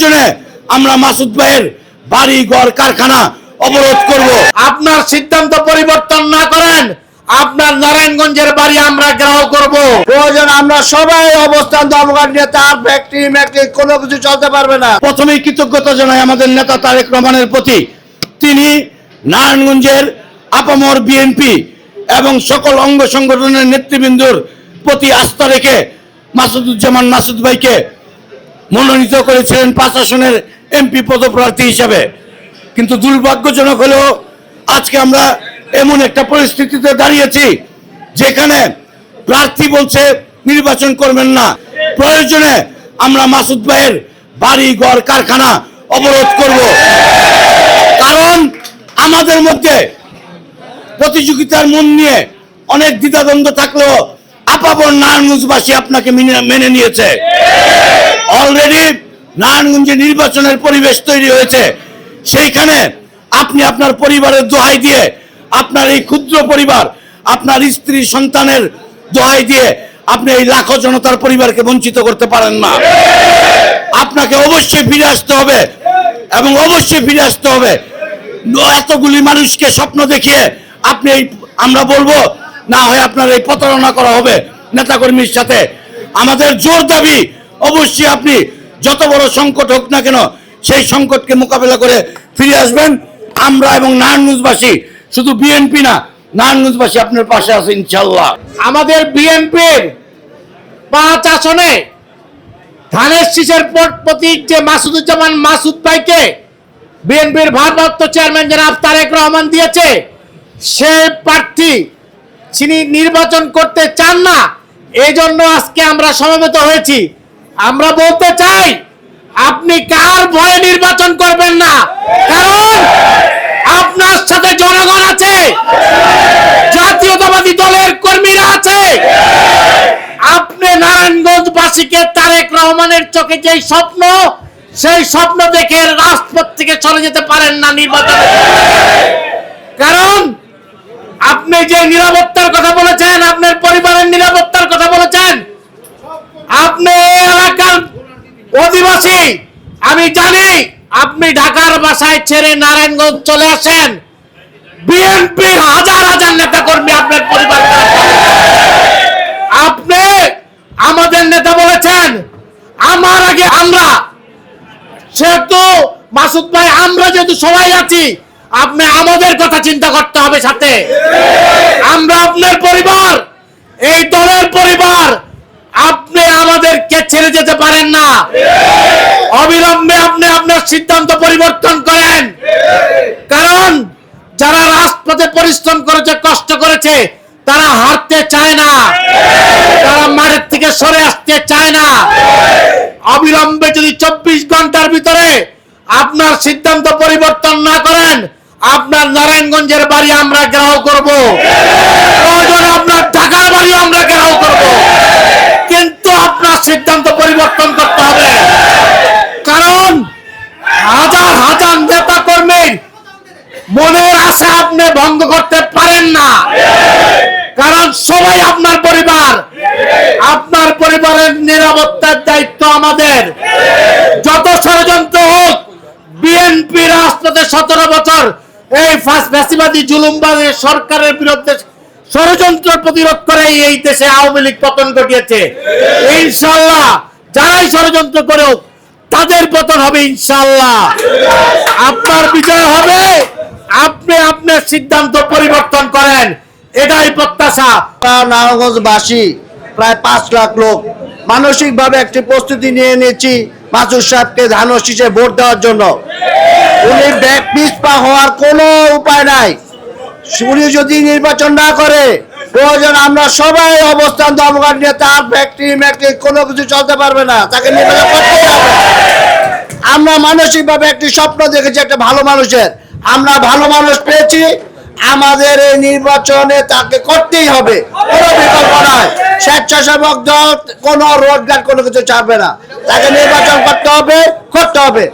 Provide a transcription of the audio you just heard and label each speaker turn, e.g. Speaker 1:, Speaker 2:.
Speaker 1: প্রয়োজনে আমরা মাসুদ ভাইয়ের বাড়ি ঘর কারখানা অবরোধ করব।
Speaker 2: আপনার সিদ্ধান্ত পরিবর্তন না করেন আপনার নারায়ণগঞ্জের বাড়ি আমরা গ্রাহ করব।
Speaker 3: প্রয়োজন আমরা সবাই অবস্থান ধর্মঘট নিয়ে তার ফ্যাক্টরি ম্যাক্টরি কোনো কিছু চলতে পারবে না।
Speaker 1: প্রথমেই কৃতজ্ঞতা জানাই আমাদের নেতা তারেক রহমানের প্রতি। তিনি নারায়ণগঞ্জের আপামর বিএনপি এবং সকল অঙ্গ সংগঠনের নেতৃবৃন্দুর প্রতি আস্থা রেখে মাসুদুজ্জামান মাসুদ ভাইকে মনোনীত করেছিলেন পাঁচ আসনের এমপি পদপ্রার্থী হিসাবে। কিন্তু দুর্ভাগ্যজনক হলেও আজকে আমরা এমন একটা পরিস্থিতিতে দাঁড়িয়েছি, যেখানে প্রার্থী বলছে নির্বাচন করবেন না। প্রয়োজনে আমরা মাসুদ ভাইয়ের বাড়ি, ঘর, কারখানা অবরোধ করব। কারণ আমাদের মধ্যে প্রতিযোগিতার মন নিয়ে অনেক দ্বিধাদ্বন্দ্ব থাকলেও আপাবর নারায়ণগঞ্জবাসী আপনাকে মেনে- মেনে নিয়েছে। অলরেডি নারায়ণগঞ্জে নির্বাচনের পরিবেশ তৈরি হয়েছে। সেইখানে আপনি আপনার পরিবারের দোহাই দিয়ে, আপনার এই ক্ষুদ্র পরিবার, আপনার স্ত্রী সন্তানের দোহাই দিয়ে আপনি এই লাখো জনতার পরিবারকে বঞ্চিত করতে পারেন না। আপনাকে অবশ্যই ফিরে আসতে হবে এবং অবশ্যই ফিরে আসতে হবে। এতগুলি মানুষকে স্বপ্ন দেখিয়ে আপনি এই, আমরা বলব, না হয় আপনার এই প্রতারণা করা হবে নেতাকর্মীর সাথে। আমাদের জোর দাবি অবশ্যই আপনি যত বড় সংকট হোক না কেন, সেই সংকটকে মোকাবেলা করে ফিরে আসবেন। আমরা এবং নারায়ণগঞ্জবাসী শুধু বিএনপি না, নারায়ণগঞ্জবাসী আপনার পাশে আছে ইনশাল্লাহ
Speaker 2: আমাদের বিএনপির পাঁচ আসনে ধানের শীষের পর- প্রতীক যে মাসুদুজ্জামান মাসুদ ভাইকে বিএনপির ভারপ্রাপ্ত চেয়ারম্যান জনাব তারেক রহমান দিয়েছে, সে প্রার্থী তিনি নির্বাচন করতে চান না এই জন্য আজকে আমরা সমবেত হয়েছি। আমরা বলতে চাই, আপনি কার ভয়ে নির্বাচন করবেন না? কারণ আপনার সাথে জনগণ আছে, জাতীয়তাবাদী দলের কর্মীরা আছে। আপনি নারায়ণগঞ্জবাসীকে তারেক রহমানের চোখে যেই স্বপ্ন, সেই স্বপ্ন দেখে রাজপথ থেকে চলে যেতে পারেন না নির্বাচনে। কারণ আপনি যে নিরাপত্তার কথা বলেছেন, আপনার পরিবারের নিরাপত্তার কথা বলেছেন, আপনি অধিবাসী, আমি জানি আপনি ঢাকার বাসায় ছেড়ে নারায়ণগঞ্জ চলে আসেন। বিএনপির হাজার হাজার নেতা কর্মী আপনার পরিবার আপনি আমাদের নেতা বলেছেন, আমার আগে আমরা, সেহেতু মাসুদ ভাই, আমরা যেহেতু সবাই আছি, আপনি আমাদের কথা চিন্তা করতে হবে সাথে। আমরা আপনার পরিবার, এই দলের পরিবার আপনি আমাদেরকে ছেড়ে যেতে পারেন না অবিলম্বে আপনি আপনার সিদ্ধান্ত পরিবর্তন করেন। কারণ যারা রাজপথে পরিশ্রম করেছে, কষ্ট করেছে, তারা হারতে চায় না। তারা মাঠের থেকে সরে আসতে চায় না। অবিলম্বে যদি চব্বিশ ঘণ্টার ভিতরে আপনার সিদ্ধান্ত পরিবর্তন না করেন, আপনার নারায়ণগঞ্জের বাড়ি আমরা গ্রাহ করব প্রয়োজনে আপনার ঢাকার বাড়ি আমরা গ্রাহ করব কিন্তু আপনার সিদ্ধান্ত পরিবর্তন করতে হবে কারণ হাজার হাজার নেতা কর্মীর আশা আপনি ভঙ্গ করতে পারেন না। কারণ সবাই আপনার পরিবার। আপনার পরিবারের নিরাপত্তার দায়িত্ব আমাদের। যত ষড়যন্ত্র হোক বিএনপি রাজপথে সতেরো বছর এই ফ্যাসিবাদী জুলুমবাদী সরকারের বিরুদ্ধে ষড়যন্ত্র প্রতিরোধ করে এই দেশে আওয়ামী লীগ পতন ঘটিয়েছে। ইনশাল্লাহ যারাই ষড়যন্ত্র করে হোক, তাদের পতন হবে ইনশাল্লাহ আপনার বিজয় হবে। আপনি আপনার সিদ্ধান্ত পরিবর্তন করেন। এটাই প্রত্যাশা।
Speaker 3: নারায়ণগঞ্জবাসী, প্রায় পাঁচ লাখ লোক মানসিকভাবে একটি প্রস্তুতি নিয়ে নিয়েছি মাসুর সাহেবকে ধানের শীষে ভোট দেওয়ার জন্য। উনি পিছপা হওয়ার কোনো উপায় নাই। উনি যদি নির্বাচন না করে, প্রয়োজন আমরা সবাই অবস্থান ধর্মঘট নিয়ে তার ব্যক্তি ম্যাক্টরি কোনো কিছু চলতে পারবে না। তাকে নির্বাচন করতেই হবে। আমরা মানসিকভাবে একটি স্বপ্ন দেখেছি, একটা ভালো মানুষের। আমরা ভালো মানুষ পেয়েছি, আমাদের এই নির্বাচনে তাকে করতেই হবে। কোনো বিকল্প নয় স্বেচ্ছাসেবক দল, কোনো রোজগার, কোনো কিছু চাবে না। তাকে নির্বাচন করতে হবে করতে হবে।